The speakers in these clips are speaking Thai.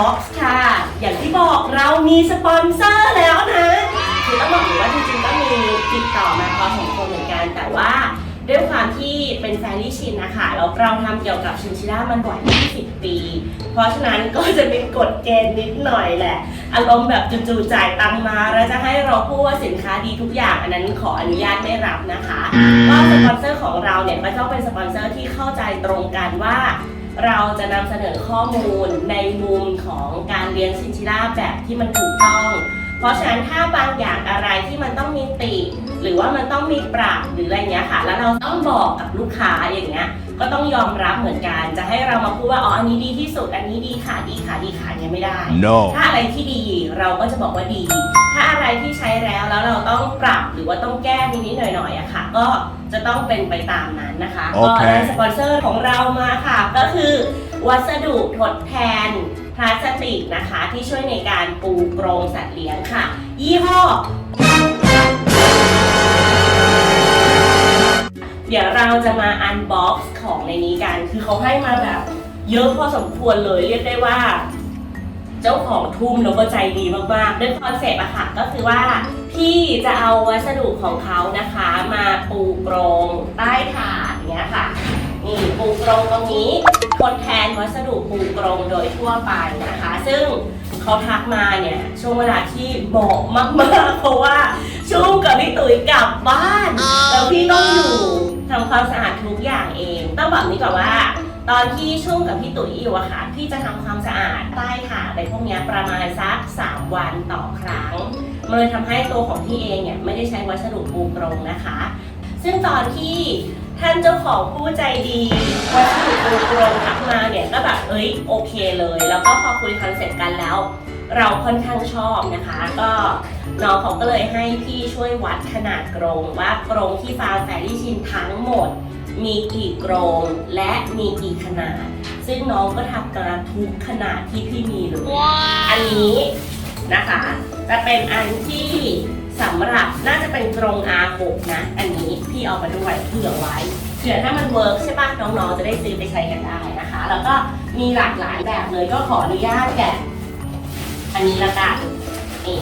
บ็อกซ์ค่ะ อย่างที่บอกเรามีสปอนเซอร์แล้วนะคือต้องบอกอยู่ว่าจริงๆก็มีติดต่อมาพอสมควรเหมือนกัน แต่ว่าด้วยความที่เป็นแฟรี่ชินนะคะแล้วเราทำเกี่ยวกับชินชิล่ามันกว่า 20 ปี เพราะฉะนั้นก็จะมีกฎเกณฑ์นิดหน่อยแหละ อารมณ์แบบจู่ๆจ่ายตังค์มา แล้วจะให้เราพูดว่าสินค้าดีทุกอย่าง อันนั้นขออนุญาตไม่รับนะคะ ก็สปอนเซอร์ของเราเนี่ยก็ต้องเป็นสปอนเซอร์ที่เข้าใจตรงกันว่า เราจะนำเสนอข้อมูลในมุมของการเลี้ยงชินชิล่าแบบที่มันถูกต้อง เพราะฉะนั้นถ้าบางอย่างอะไรที่มันต้องมีติ หรือว่ามันต้องมีปรับหรืออะไรเงี้ยค่ะ แล้วเราต้องบอกกับลูกค้าอย่างเงี้ย ก็ต้องยอมรับเหมือนกัน จะให้เรามาพูดว่าอ๋ออันนี้ดีที่สุดอันนี้ดีค่ะดีค่ะดีค่ะเนี่ยไม่ได้ No. ถ้าอะไรที่ดีเราก็จะบอกว่าดี ถ้าอะไรที่ใช้แล้วแล้วเราต้องปรับหรือว่าต้องแก้นิดๆหน่อยๆอะค่ะ ก็จะต้องเป็นไปตามนั้นนะคะโอก็เคได้สปอนเซอร์ของเรามาค่ะ ก็คือวัสดุทดแทนพลาสติกนะคะที่ช่วยในการปูกรงสัตว์เลี้ยงค่ะ ยี่ห้อ เดี๋ยวเราจะมาอันบ็อกซ์ของในนี้กัน คือเขาให้มาแบบเยอะพอสมควรเลยเรียกได้ว่า เจ้าของทุ่มแล้วก็ใจดีมากๆด้วยคอนเซปต์อะค่ะก็คือว่าพี่จะเอาวัสดุของเขานะคะ มาปูกรงใต้ถาดเนี้ยค่ะนี่ปูกรงตรงนี้ทดแทนวัสดุปูกรงโดยทั่วไปนะคะ ซึ่งเขาทักมาเนี่ย ช่วงเวลาที่เหมาะมากๆ เพราะว่าช่วงกับพี่ตุ๋ยกลับบ้าน แล้วพี่ต้องอยู่ทำความสะอาดทุกอย่างเอง ต้องบอกนี้ก่อนว่า ตอนที่ชุ่มกับพี่ตุ๋ยอยู่อะค่ะพี่จะทำความสะอาดใต้ถาดอะไรพวกนี้ประมาณสัก 3 วันต่อครั้งมันเลยทำให้ตัวของพี่เองเนี่ยไม่ได้ใช้วัสดุปูกรงนะคะ ซึ่งตอนที่ท่านเจ้าของผู้ใจดีวัสดุปูกรงทักมาเนี่ยก็แบบเอ้ยโอเคเลย แล้วก็พอคุยคอนเซ็ปต์กันแล้ว เราค่อนข้างชอบนะคะ ก็น้องเขาก็เลยให้พี่ช่วยวัดขนาดกรงว่ากรงที่ฟาร์มแฟรี่ชินทั้งหมด มีกี่กรงและมีกี่ขนาด ซึ่งน้องก็ทำกระทุกขนาดที่พี่มีเลย อันนี้นะคะ จะเป็นอันที่สำหรับน่าจะเป็นกรง R6 นะ อันนี้พี่เอามาด้วยเผื่อไว้เผื่อถ้ามันเวิร์กใช่ปะน้องๆจะได้ซื้อไปใช้กันได้นะคะ แล้วก็มีหลากหลายแบบเลยก็ขออนุญาตแกะอันนี้ละกันนี่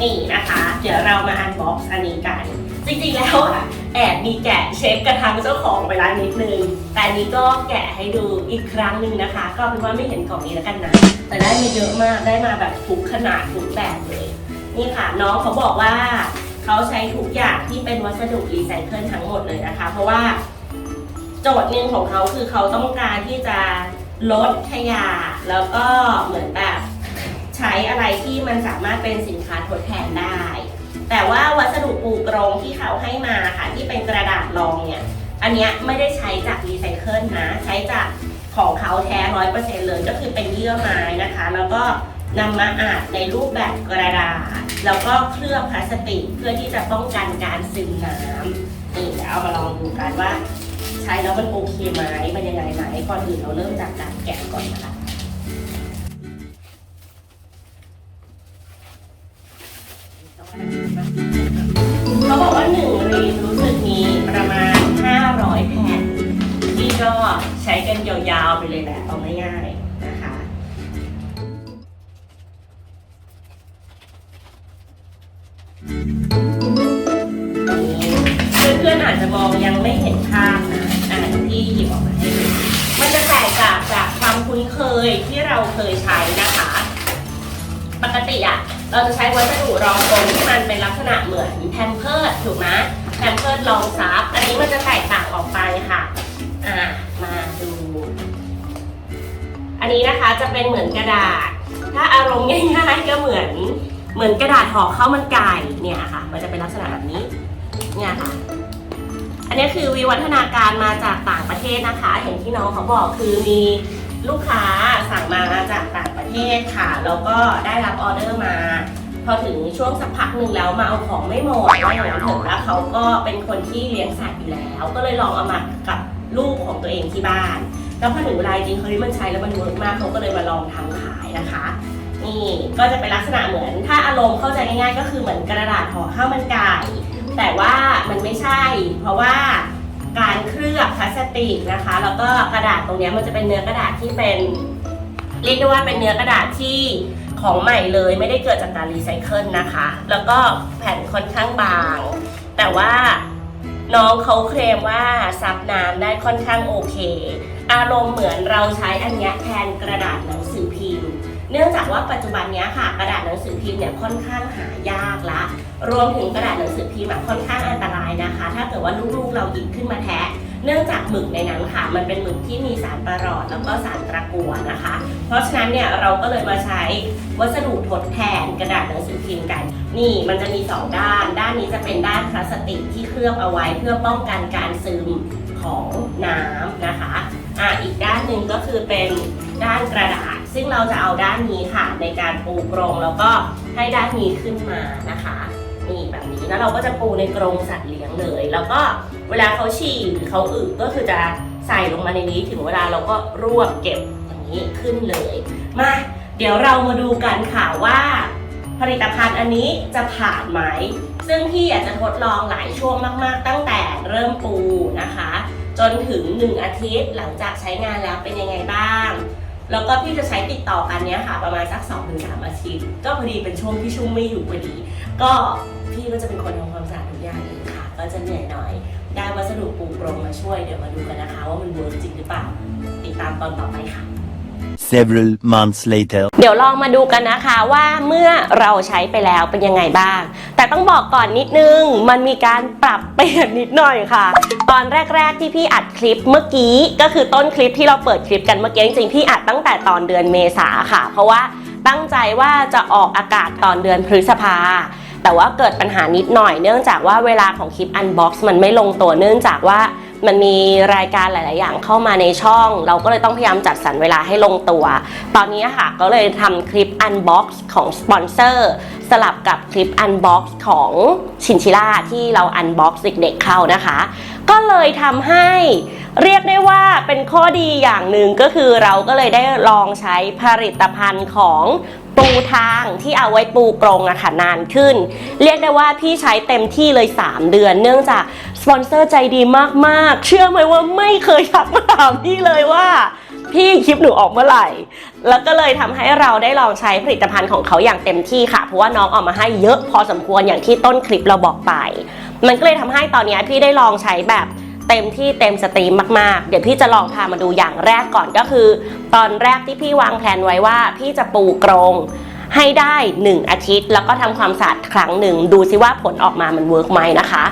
นี่นะคะ เดี๋ยวเรามาอันบ็อกซ์อันนี้กัน จริงๆแล้วอะแอบมีแกะเชฟกระทังเจ้าของไปแล้วนิดนึง แต่อันนี้ก็แกะให้ดูอีกครั้งหนึ่งนะคะ ก็เป็นว่าไม่เห็นกล่องนี้แล้วกันนะ แต่ได้มาเยอะมาก ได้มาแบบทุกขนาดทุกแบบเลย นี่ค่ะน้องเขาบอกว่าเขาใช้ทุกอย่างที่เป็นวัสดุรีไซเคิลทั้งหมดเลยนะคะ เพราะว่าโจทย์หนึ่งของเขาคือเขาต้องการที่จะลดขยะแล้วก็เหมือนแบบใช้อะไรที่มันสามารถเป็นสินค้าทดแทนได้ แต่ว่าวัสดุปูกรงที่เขาให้มาค่ะที่เป็นกระดาษรองเนี่ย อันเนี้ยไม่ได้ใช้จากรีไซเคิลนะ ใช้จากของเขาแท้ร้อยเปอร์เซ็นต์เลยก็คือเป็นเยื่อไม้นะคะ แล้วก็นำมาอัดในรูปแบบกระดาษ แล้วก็เคลือบพลาสติกเพื่อที่จะป้องกันการซึมน้ำนี่เดี๋ยวเอามาลองดูกันว่า ใช้แล้วมันโอเคไหมมันยังไงไหมก่อนอื่นเราเริ่มจากการแกะก่อนนะคะ เขาบอกว่าหนึ่งรีมรู้สึกมีประมาณ 500 แผ่นที่ก็ใช้กันยาวๆไปเลยแหละเอาง่ายๆนะคะเพื่อนๆอาจจะมองยังไม่เห็นภาพนะอ่าที่หยิบออกมาให้ดูมันจะแตกต่างจากความคุ้นเคยที่เราเคยใช้นะคะ ปกติอะ เราจะใช้วัสดุรองทรงที่มันเป็นลักษณะเหมือนแพมเพิร์ดถูกไหมแพมเพิร์ดรองซับอันนี้มันจะแตกต่างออกไปค่ะอ่ามาดู อันนี้นะคะจะเป็นเหมือนกระดาษ ถ้าอารมณ์ง่ายๆก็เหมือนเหมือนกระดาษห่อข้าวมันไก่เนี่ยค่ะ มันจะเป็นลักษณะแบบนี้เนี่ยค่ะ อันนี้คือวิวัฒนาการมาจากต่างประเทศนะคะเห็นที่น้องเขาบอกคือมีลูกค้าสั่งมาจากต่าง เทศค่ะ แล้วก็ได้รับออเดอร์มา พอถึงช่วงสักพักหนึ่งแล้วมาเอาของไม่หมดว่าอย่างนั้นเถอะแล้วเขาก็เป็นคนที่เลี้ยงสัตว์อยู่แล้ว ก็เลยลองเอามากับลูกของตัวเองที่บ้าน แล้วพอถึงเวลาจริงเฮ้ยมันใช้แล้วมันเวิร์กมากเขาก็เลยมาลองทำขายนะคะ นี่ก็จะเป็นลักษณะเหมือน ถ้าอารมณ์เข้าใจง่ายๆ ก็คือเหมือนกระดาษห่อข้าวมันไก่แต่ว่ามันไม่ใช่ เพราะว่าการเคลือบพลาสติกนะคะ แล้วก็กระดาษตรงนี้มันจะเป็นเนื้อกระดาษที่เป็น เรียกได้ว่าเป็นเนื้อกระดาษที่ของใหม่เลยไม่ได้เกิดจากการรีไซเคิลนะคะ แล้วก็แผ่นค่อนข้างบาง แต่ว่าน้องเขาเคลมว่าซับน้ำได้ค่อนข้างโอเค อารมณ์เหมือนเราใช้อันนี้แทนกระดาษหนังสือพิมพ์ เนื่องจากว่าปัจจุบันนี้ค่ะกระดาษหนังสือพิมพ์เนี่ยค่อนข้างหายากละ รวมถึงกระดาษหนังสือพิมพ์ค่อนข้างอันตรายนะคะ ถ้าเกิดว่าลูกๆเราหยิบขึ้นมาแทะ เนื่องจากหมึกในนั้นค่ะ มันเป็นหมึกที่มีสารประหลอดแล้วก็สารตะกั่วนะคะ เพราะฉะนั้นเนี่ยเราก็เลยมาใช้วัสดุทดแทนกระดาษหนังสือพิมพ์กัน นี่มันจะมีสองด้าน ด้านนี้จะเป็นด้านพลาสติกที่เคลือบเอาไว้ เพื่อป้องกันการซึมของน้ำนะคะอ่าอีกด้านหนึ่งก็คือเป็นด้านกระดาษ ซึ่งเราจะเอาด้านนี้ค่ะในการปูกรงแล้วก็ให้ด้านนี้ขึ้นมานะคะนี่แบบนี้แล้วเราก็จะปูในกรงสัตว์เลี้ยงเลย แล้วก็ เวลาเขาฉี่หรือเขาอึก็คือจะใส่ลงมาในนี้ถึงเวลาเราก็รวบเก็บอย่างนี้ขึ้นเลยมาเดี๋ยวเรามาดูกันค่ะว่า ผลิตภัณฑ์อันนี้จะผ่านไหม ซึ่งพี่อยากจะทดลองหลายช่วงมาก ๆ ตั้งแต่เริ่มปูนะคะ จนถึง 1 อาทิตย์หลังจากใช้งานแล้วเป็นยังไงบ้าง แล้วก็พี่จะใช้ติดต่อกันเนี้ยค่ะ ประมาณสัก2-3อาทิตย์ก็พอดีเป็นช่วงที่ชุ่มไม่อยู่พอดี ก็พี่ก็จะเป็นคนทำความสะอาดทุกอย่างเองค่ะ ก็จะเหนื่อยหน่อย ได้วัสดุปูกรงมาช่วย เดี๋ยวมาดูกันนะคะว่ามันเวิร์กจริงหรือเปล่า ติดตามตอนต่อไปค่ะ Several months later. เดี๋ยวลองมาดูกันนะคะว่าเมื่อเราใช้ไปแล้วเป็นยังไงบ้าง แต่ต้องบอกก่อนนิดนึง มันมีการปรับเปลี่ยนนิดหน่อยค่ะ ตอนแรก ๆ ที่พี่อัดคลิปเมื่อกี้ ก็คือต้นคลิปที่เราเปิดคลิปกันเมื่อกี้จริงๆพี่อัดตั้งแต่ตอนเดือนเมษาค่ะ เพราะว่าตั้งใจว่าจะออกอากาศตอนเดือนพฤษภา แต่ว่าเกิดปัญหานิดหน่อยเนื่องจากว่าเวลาของคลิป Unbox มันไม่ลงตัวเนื่องจากว่ามันมีรายการหลาย ๆ อย่างเข้ามาในช่อง เราก็เลยต้องพยายามจัดสรรเวลาให้ลงตัว ตอนนี้ค่ะก็เลยทำคลิป Unbox ของสปอนเซอร์สลับกับคลิป Unbox ของชินชิล่าที่เรา Unbox เด็ก ๆ เข้านะคะ ก็เลยทำให้เรียกได้ว่าเป็นข้อดีอย่างหนึ่งก็คือเราก็เลยได้ลองใช้ผลิตภัณฑ์ของ ปูทางที่เอาไว้ปูกรงอะค่ะนานขึ้น เรียกได้ว่าพี่ใช้เต็มที่เลย 3 เดือน เนื่องจากสปอนเซอร์ใจดีมากๆ เชื่อไหมว่าไม่เคยทักมาถามพี่เลยว่าพี่คลิปหนูออกเมื่อไหร่ แล้วก็เลยทำให้เราได้ลองใช้ผลิตภัณฑ์ของเขาอย่างเต็มที่ค่ะ เพราะว่าน้องออกมาให้เยอะพอสมควรอย่างที่ต้นคลิปเราบอกไป มันก็เลยทำให้ตอนนี้พี่ได้ลองใช้แบบ เต็มที่เต็มสตรีมมากๆ เดี๋ยวพี่จะลองพามาดูอย่างแรกก่อนก็คือ ตอนแรกที่พี่วางแผนไว้ว่า พี่จะปูกรงให้ได้ 1 อาทิตย์ แล้วก็ทำความสะอาดครั้งหนึ่ง ดูซิว่าผลออกมามันเวิร์กไหมนะคะ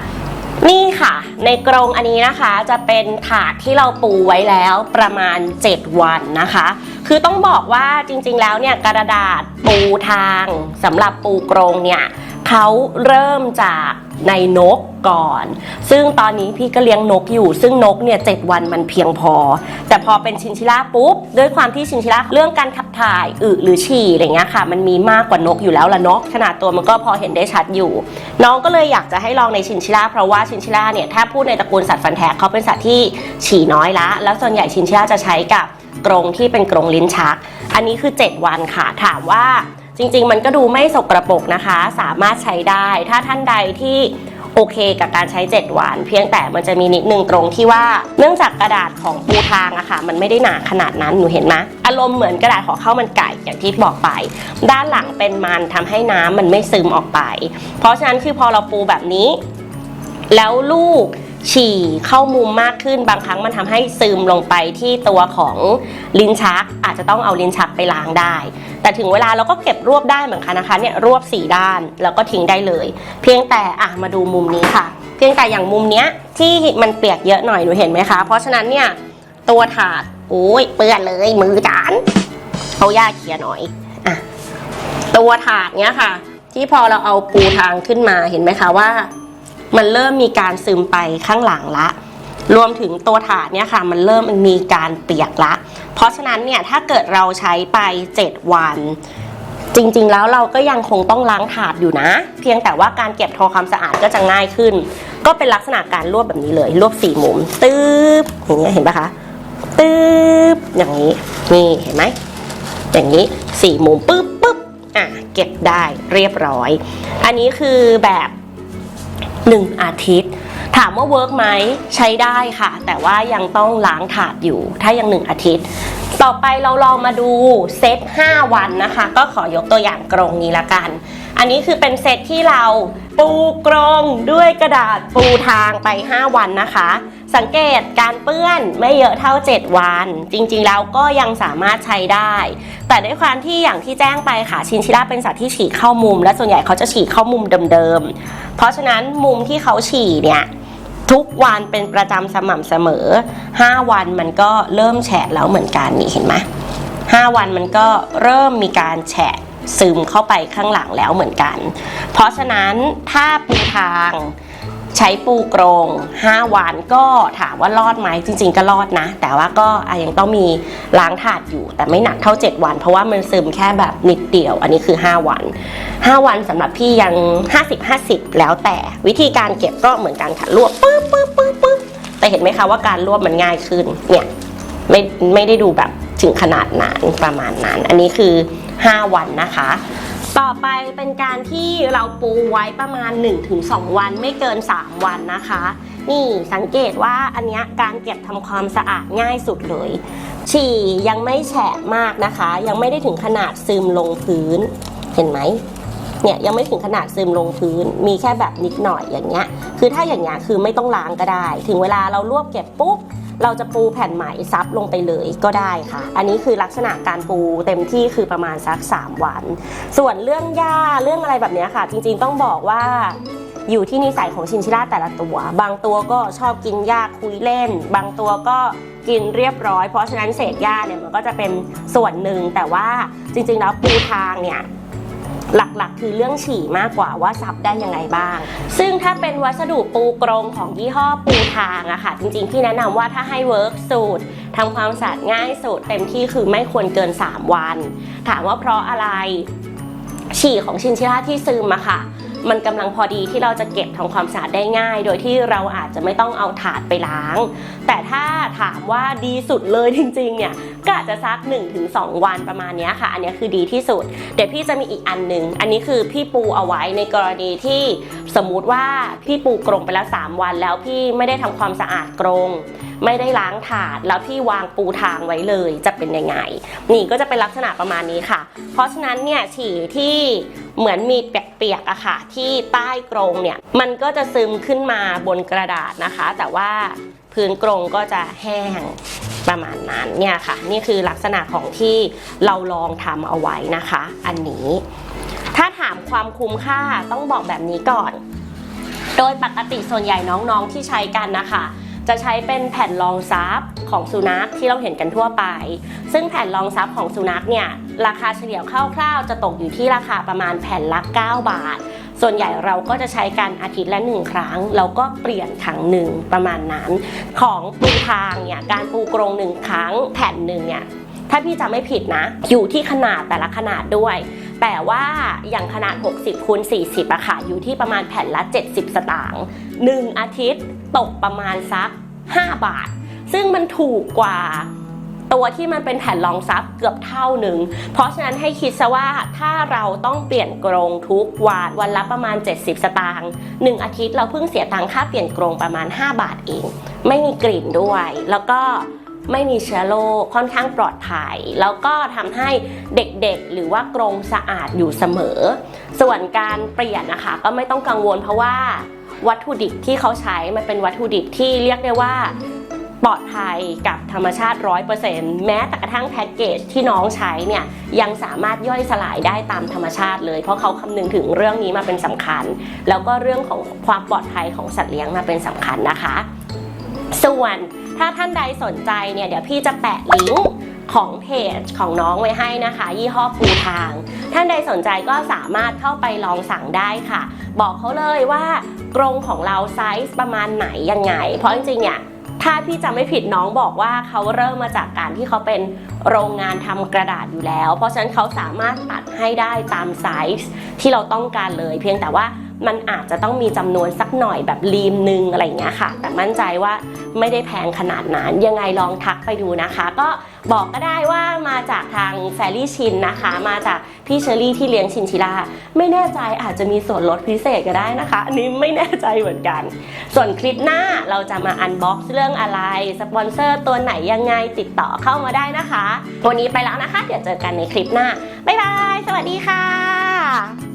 นี่ค่ะ ในกรงอันนี้นะคะจะเป็นถาดที่เราปูไว้แล้วประมาณ 7 วันนะคะ คือต้องบอกว่าจริงๆแล้วเนี่ยกระดาษปูทางสำหรับปูกรงเนี่ย เขาเริ่มจากในนกก่อน ซึ่งตอนนี้พี่ก็เลี้ยงนกอยู่ ซึ่งนกเนี่ยเจ็ดวันมันเพียงพอ แต่พอเป็นชินชิล่าปุ๊บ ด้วยความที่ชินชิล่าเรื่องการขับถ่ายอึหรือฉี่อะไรเงี้ยค่ะ มันมีมากกว่านกอยู่แล้วละเนาะขนาดตัวมันก็พอเห็นได้ชัดอยู่ น้องก็เลยอยากจะให้ลองในชินชิล่าเพราะว่าชินชิล่าเนี่ยถ้าพูดในตระกูลสัตว์ฟันแทกเขาเป็นสัตว์ที่ฉี่น้อยละ แล้วส่วนใหญ่ชินชิล่าจะใช้กับกรงที่เป็นกรงลิ้นชัก อันนี้คือ 7 วันค่ะถามว่า จริงๆ มันก็ดูไม่สกรปรกนะคะ สามารถใช้ได้ ถ้าท่านใดที่โอเคกับการใช้ 7 วัน เพียงแต่มันจะมีนิดนึงตรงที่ว่าเนื่องจากกระดาษของปูทางอะค่ะ มันไม่ได้หนาขนาดนั้นหนูเห็นไหมอารมณ์เหมือนกระดาษขอข้าวมันไก่อย่างที่บอกไป ด้านหลังเป็นมันทำให้น้ำมันไม่ซึมออกไป เพราะฉะนั้นคือพอเราปูแบบนี้ แล้วลูกฉี่เข้ามุมมากขึ้นบางครั้งมันทำให้ซึมลงไปที่ตัวของลิ้นชัก อาจจะต้องเอาลิ้นชักไปล้างได้ แต่ถึงเวลาเราก็เก็บรวบได้เหมือนกันนะคะเนี่ยรวบสี่ด้านแล้วก็ทิ้งได้เลย เพียงแต่อะมาดูมุมนี้ค่ะ เพียงแต่อย่างมุมเนี้ยที่มันเปียกเยอะหน่อยหนูเห็นไหมคะ เพราะฉะนั้นเนี่ยตัวถาดโอ้ยเปื้อนเลยมือจานเอาย่าเขียหน่อยอะตัวถาดเนี้ยค่ะ ที่พอเราเอาปูทางขึ้นมาเห็นไหมคะว่า มันเริ่มมีการซึมไปข้างหลังละ รวมถึงตัวถาดเนี่ยค่ะ มันเริ่มมีการเปียกละ เพราะฉะนั้นเนี่ยถ้าเกิดเราใช้ไป 7 วัน จริงๆแล้วเราก็ยังคงต้องล้างถาดอยู่นะ เพียงแต่ว่าการเก็บทำความสะอาดก็จะง่ายขึ้น ก็เป็นลักษณะการรวบแบบนี้เลย รวบสี่มุมตึ๊บอย่างเงี้ยเห็นปะคะตึ๊บอย่างนี้นี่เห็นไหมอย่างนี้สี่มุมปึ๊บปึ๊บอะเก็บได้เรียบร้อย อันนี้คือแบบ หนึ่งอาทิตย์ ถามว่าเวิร์กไหมใช้ได้ค่ะ แต่ว่ายังต้องล้างถาดอยู่ ถ้ายังหนึ่งอาทิตย์ ต่อไปเราลองมาดูเซต 5 วันนะคะ ก็ขอยกตัวอย่างกรงนี้ละกัน อันนี้คือเป็นเซตที่เราปูกรงด้วยกระดาษปูทางไป 5 วันนะคะ สังเกตการเปื้อนไม่เยอะเท่า 7 วัน จริงๆแล้วก็ยังสามารถใช้ได้ แต่ด้วยความที่อย่างที่แจ้งไปค่ะชินชิล่าเป็นสัตว์ที่ฉี่เข้ามุม และส่วนใหญ่เขาจะฉี่เข้ามุมเดิมๆ เพราะฉะนั้นมุมที่เขาฉี่เนี่ยทุกวันเป็นประจำสม่ำเสมอ 5 วันมันก็เริ่มแฉะแล้วเหมือนกันนี่เห็นไหม5วันมันก็เริ่มมีการแฉะซึมเข้าไปข้างหลังแล้วเหมือนกัน เพราะฉะนั้นถ้าปูทาง ใช้ปูกรง5วันก็ถามว่ารอดไหมจริง ๆ ก็รอดนะ แต่ว่าก็ยังต้องมีล้างถาดอยู่ แต่ไม่หนักเท่า 7 วัน เพราะว่ามันซึมแค่แบบนิดเดียว อันนี้คือ 5 วัน 5 วันสำหรับพี่ยัง 50 50 แล้วแต่วิธีการเก็บก็เหมือนกันค่ะรวบปึ๊บปึ๊บปึ๊บปึ๊บแต่เห็นไหมคะว่าการรวบมันง่ายขึ้นเนี่ยไม่ไม่ได้ดูแบบถึงขนาดนั้นประมาณนั้น อันนี้คือ 5 วันนะคะ ต่อไปเป็นการที่เราปูไว้ประมาณ 1-2 วันไม่เกิน 3 วันนะคะ นี่สังเกตว่าอันนี้การเก็บทำความสะอาดง่ายสุดเลย ฉี่ยังไม่แฉะมากนะคะ ยังไม่ได้ถึงขนาดซึมลงพื้น เห็นไหม เนี่ยยังไม่ถึงขนาดซึมลงพื้น มีแค่แบบนิดหน่อยอย่างเงี้ย คือถ้าอย่างเงี้ยคือไม่ต้องล้างก็ได้ ถึงเวลาเรารวบเก็บปุ๊บเราจะปูแผ่นไหมซับลงไปเลยก็ได้ค่ะ อันนี้คือลักษณะการปูเต็มที่คือประมาณสัก 3 วัน ส่วนเรื่องหญ้าเรื่องอะไรแบบเนี้ยค่ะ จริงๆต้องบอกว่าอยู่ที่นิสัยของชินชิล่าแต่ละตัว บางตัวก็ชอบกินหญ้าคุยเล่น บางตัวก็กินเรียบร้อย เพราะฉะนั้นเศษหญ้าเนี่ยมันก็จะเป็นส่วนหนึ่งแต่ว่าจริงๆแล้วปูทางเนี่ย หลักๆ คือเรื่องฉี่มากกว่าว่าซับได้ยังไงบ้าง ซึ่งถ้าเป็นวัสดุปูกรงของยี่ห้อปูทางอะค่ะ จริงๆ ที่แนะนำว่าถ้าให้เวิร์กสูตรทำความสะอาดง่ายสุดเต็มที่คือไม่ควรเกิน 3 วัน ถามว่าเพราะอะไรฉี่ของชินชิล่าที่ซึมอะค่ะ มันกำลังพอดีที่เราจะเก็บทำความสะอาดได้ง่าย โดยที่เราอาจจะไม่ต้องเอาถาดไปล้าง แต่ถ้าถามว่าดีสุดเลยจริงๆเนี่ยก็อาจจะซัก 1-2 วันประมาณนี้ค่ะ อันนี้คือดีที่สุด เดี๋ยวพี่จะมีอีกอันหนึ่งอันนี้คือพี่ปูเอาไว้ในกรณีที่สมมุติว่าพี่ปูกรงไปแล้ว3วัน แล้วพี่ไม่ได้ทำความสะอาดกรงไม่ได้ล้างถาดแล้วพี่วางปูทางไว้เลยจะเป็นยังไง นี่ก็จะเป็นลักษณะประมาณนี้ค่ะ เพราะฉะนั้นเนี่ยฉี่ที่ เหมือนมีเปียกๆอะค่ะ ที่ใต้กรงเนี่ย มันก็จะซึมขึ้นมาบนกระดาษนะคะ แต่ว่าพื้นกรงก็จะแห้งประมาณนั้นเนี่ยค่ะ นี่คือลักษณะของที่เราลองทำเอาไว้นะคะ อันนี้ ถ้าถามความคุ้มค่าต้องบอกแบบนี้ก่อน โดยปกติส่วนใหญ่น้องๆที่ใช้กันนะคะ จะใช้เป็นแผ่นรองซับของสุนัขที่เราเห็นกันทั่วไป ซึ่งแผ่นรองซับของสุนัขเนี่ยราคาเฉลี่ยคร่าวๆ จะตกอยู่ที่ราคาประมาณแผ่นละ 9 บาท ส่วนใหญ่เราก็จะใช้กันอาทิตย์ละหนึ่งครั้ง แล้วก็เปลี่ยนครั้งหนึ่งประมาณนั้น ของปูทางเนี่ยการปูกรงหนึ่งครั้งแผ่นหนึ่งเนี่ยถ้าพี่จำไม่ผิดนะ อยู่ที่ขนาดแต่ละขนาดด้วย แต่ว่าอย่างขนาด 60คูณ40อะค่ะ อยู่ที่ประมาณแผ่นละ 70 สตางค์1อาทิตย์ตกประมาณสัก 5 บาท ซึ่งมันถูกกว่าตัวที่มันเป็นแผ่นรองซับเกือบเท่าหนึ่ง เพราะฉะนั้นให้คิดซะว่าถ้าเราต้องเปลี่ยนกรงทุกวันวันละประมาณ 70 สตางค์1อาทิตย์เราเพิ่งเสียตังค่าเปลี่ยนกรงประมาณ 5 บาทเอง ไม่มีกลิ่นด้วย แล้วก็ ไม่มีเชื้อโรคค่อนข้างปลอดภัย แล้วก็ทำให้เด็กๆ หรือว่ากรงสะอาดอยู่เสมอ ส่วนการเปลี่ยนนะคะก็ไม่ต้องกังวลเพราะว่าวัตถุดิบที่เขาใช้มันเป็นวัตถุดิบที่เรียกได้ว่าปลอดภัยกับธรรมชาติ 100%แม้แต่กระทั่งแพ็กเกจที่น้องใช้เนี่ยยังสามารถย่อยสลายได้ตามธรรมชาติเลย เพราะเขาคำนึงถึงเรื่องนี้มาเป็นสำคัญ แล้วก็เรื่องของความปลอดภัยของสัตว์เลี้ยงมาเป็นสำคัญนะคะ ส่วน ถ้าท่านใดสนใจเนี่ยเดี๋ยวพี่จะแปะลิงก์ของเพจของน้องไว้ให้นะคะ ยี่ห้อปูทาง ท่านใดสนใจก็สามารถเข้าไปลองสั่งได้ค่ะ บอกเขาเลยว่ากรงของเราไซส์ประมาณไหนยังไง เพราะจริงๆเนี่ยถ้าพี่จำไม่ผิดน้องบอกว่าเขาเริ่มมาจากการที่เขาเป็นโรงงานทำกระดาษอยู่แล้ว เพราะฉะนั้นเขาสามารถตัดให้ได้ตามไซส์ที่เราต้องการเลย เพียงแต่ว่า มันอาจจะต้องมีจำนวนสักหน่อยแบบรีมนึงอะไรอย่างเงี้ยค่ะ แต่มั่นใจว่าไม่ได้แพงขนาดนั้น ยังไงลองทักไปดูนะคะ ก็บอกก็ได้ว่ามาจากทางแฟรี่ชินนะคะ มาจากพี่เชอรี่ที่เลี้ยงชินชิล่าไม่แน่ใจอาจจะมีส่วนลดพิเศษก็ได้นะคะ อันนี้ไม่แน่ใจเหมือนกัน ส่วนคลิปหน้าเราจะมาอันบ็อกซ์เรื่องอะไร สปอนเซอร์ตัวไหนยังไงติดต่อเข้ามาได้นะคะ วันนี้ไปแล้วนะคะ เดี๋ยวเจอกันในคลิปหน้าบ๊ายบาย สวัสดีค่ะ